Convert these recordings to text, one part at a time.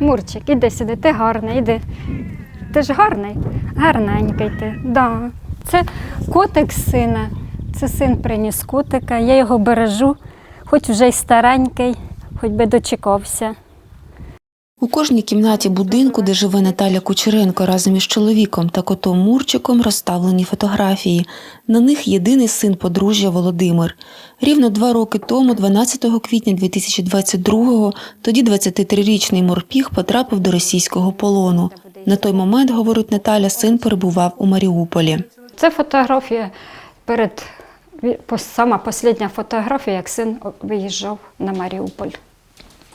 Мурчик, іди сюди, ти гарний, іди. Ти ж гарний, гарненький ти. Да. Це котик сина. Це син приніс котика, я його бережу, хоч вже й старенький, хоч би дочекався. У кожній кімнаті будинку, де живе Наталя Кучеренко разом із чоловіком та котом Мурчиком, розставлені фотографії. На них єдиний син подружжя Володимир. Рівно два роки тому, 12 квітня 2022-го, тоді 23-річний морпіг потрапив до російського полону. На той момент, говорить Наталя, син перебував у Маріуполі. Це фотографія перед сама остання фотографія, як син виїжджав на Маріуполь.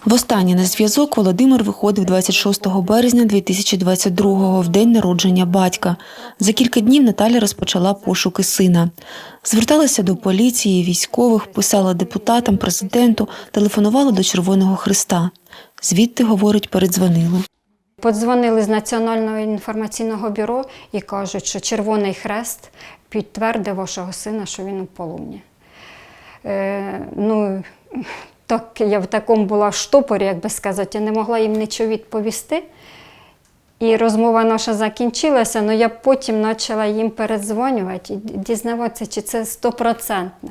Востаннє на зв'язок Володимир виходив 26 березня 2022-го, в день народження батька. За кілька днів Наталя розпочала пошуки сина. Зверталася до поліції, військових, писала депутатам, президенту, телефонувала до Червоного Христа. Звідти, говорить, передзвонили. Подзвонили з Національного інформаційного бюро і кажуть, що Червоний Хрест підтвердив вашого сина, що він у полоні. Е, ну, так я в такому була штопорі, як би сказати, я не могла їм нічого відповісти. І розмова наша закінчилася, але я потім почала їм передзвонювати і дізнаватися, чи це стопроцентне.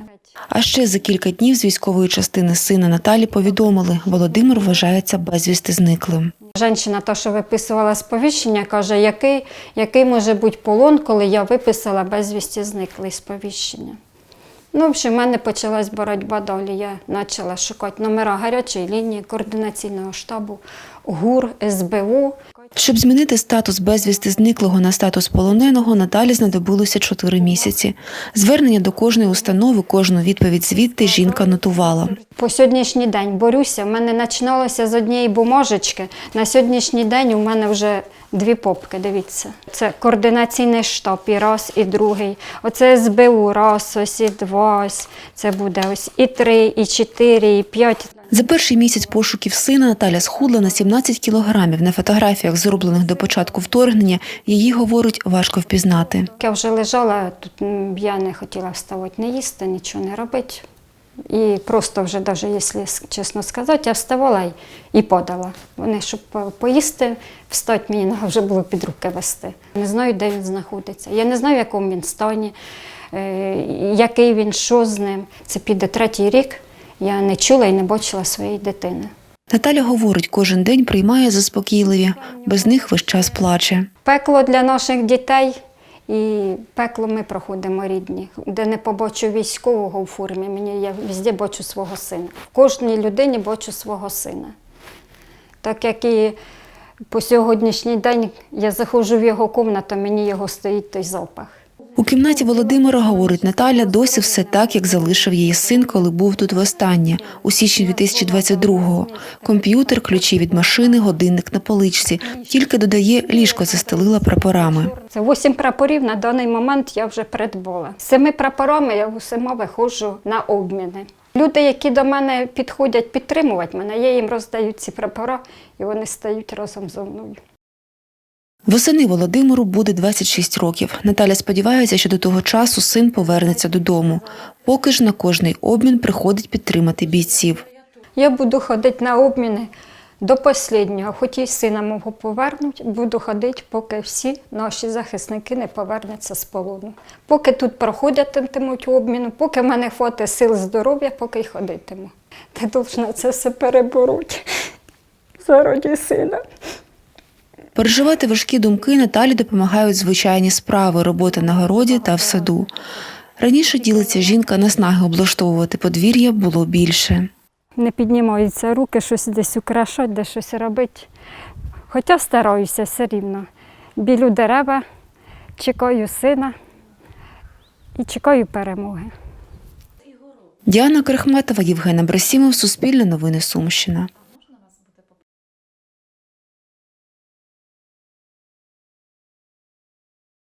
А ще за кілька днів з військової частини сина Наталі повідомили, Володимир вважається безвісти зниклим. Жінка, та, що виписувала сповіщення, каже, який, який може бути полон, коли я виписала безвісті зниклий сповіщення. Ну, в общем, в мене почалась боротьба далі. Я почала шукати номера гарячої лінії, координаційного штабу, ГУР, СБУ. Щоб змінити статус безвісти зниклого на статус полоненого, Наталі знадобилося чотири місяці. Звернення до кожної установи, кожну відповідь звідти жінка нотувала. По сьогоднішній день борюся. В мене починалося з однієї бумажечки. На сьогоднішній день у мене вже дві попки. Дивіться, це координаційний штаб, і раз, і другий. Оце СБУ, раз, ось і два. Ось це буде ось і три, і чотири, і п'ять. За перший місяць пошуків сина Наталя схудла на 17 кілограмів. На фотографіях, зроблених до початку вторгнення, її, говорить, важко впізнати. Я вже лежала тут. Я не хотіла вставати, не їсти, нічого не робити. І просто вже, навіть якщо чесно сказати, я вставала і, і подала. Вони, щоб поїсти, встати мені вже було під руки вести. Не знаю, де він знаходиться. Я не знаю, в якому він стані, е, який він, що з ним. Це піде третій рік. Я не чула і не бачила своєї дитини. Наталя говорить, кожен день приймає заспокійливі, без них весь час плаче. Пекло для наших дітей і пекло ми проходимо рідні. Де не побачу військового у формі, мені я везде бачу свого сина. В кожній людині бачу свого сина. Так як і по сьогоднішній день я заходжу в його кімнату, мені його стоїть той запах. У кімнаті Володимира, говорить Наталя, досі все так, як залишив її син, коли був тут востаннє, у січні 2022-го. Комп'ютер, ключі від машини, годинник на поличці. Тільки додає, ліжко застелила прапорами. Це вісім прапорів на даний момент я вже придбала. Цими прапорами я усіма виходжу на обміни. Люди, які до мене підходять підтримувати мене, я їм роздаю ці прапора, і вони стають разом зі мною. Восени Володимиру буде 26 років. Наталя сподівається, що до того часу син повернеться додому. Поки ж на кожний обмін приходить підтримати бійців. Я буду ходити на обміни до останнього, хоч і сина мого повернуть, буду ходити, поки всі наші захисники не повернуться з полону. Поки тут проходитимуть обміну, поки в мене хватить сил здоров'я, поки й ходитиму. Ти повинна це все перебороть заради сина. Переживати важкі думки Наталі допомагають звичайні справи, робота на городі та в саду. Раніше ділиться жінка, наснаги облаштовувати подвір'я було більше. Не піднімаються руки, щось десь украшати, де щось робити. Хоча стараюся все рівно. Білю дерева, чекаю сина і чекаю перемоги. Діана Крахматова, Євгена Брасімов, Суспільне новини Сумщина.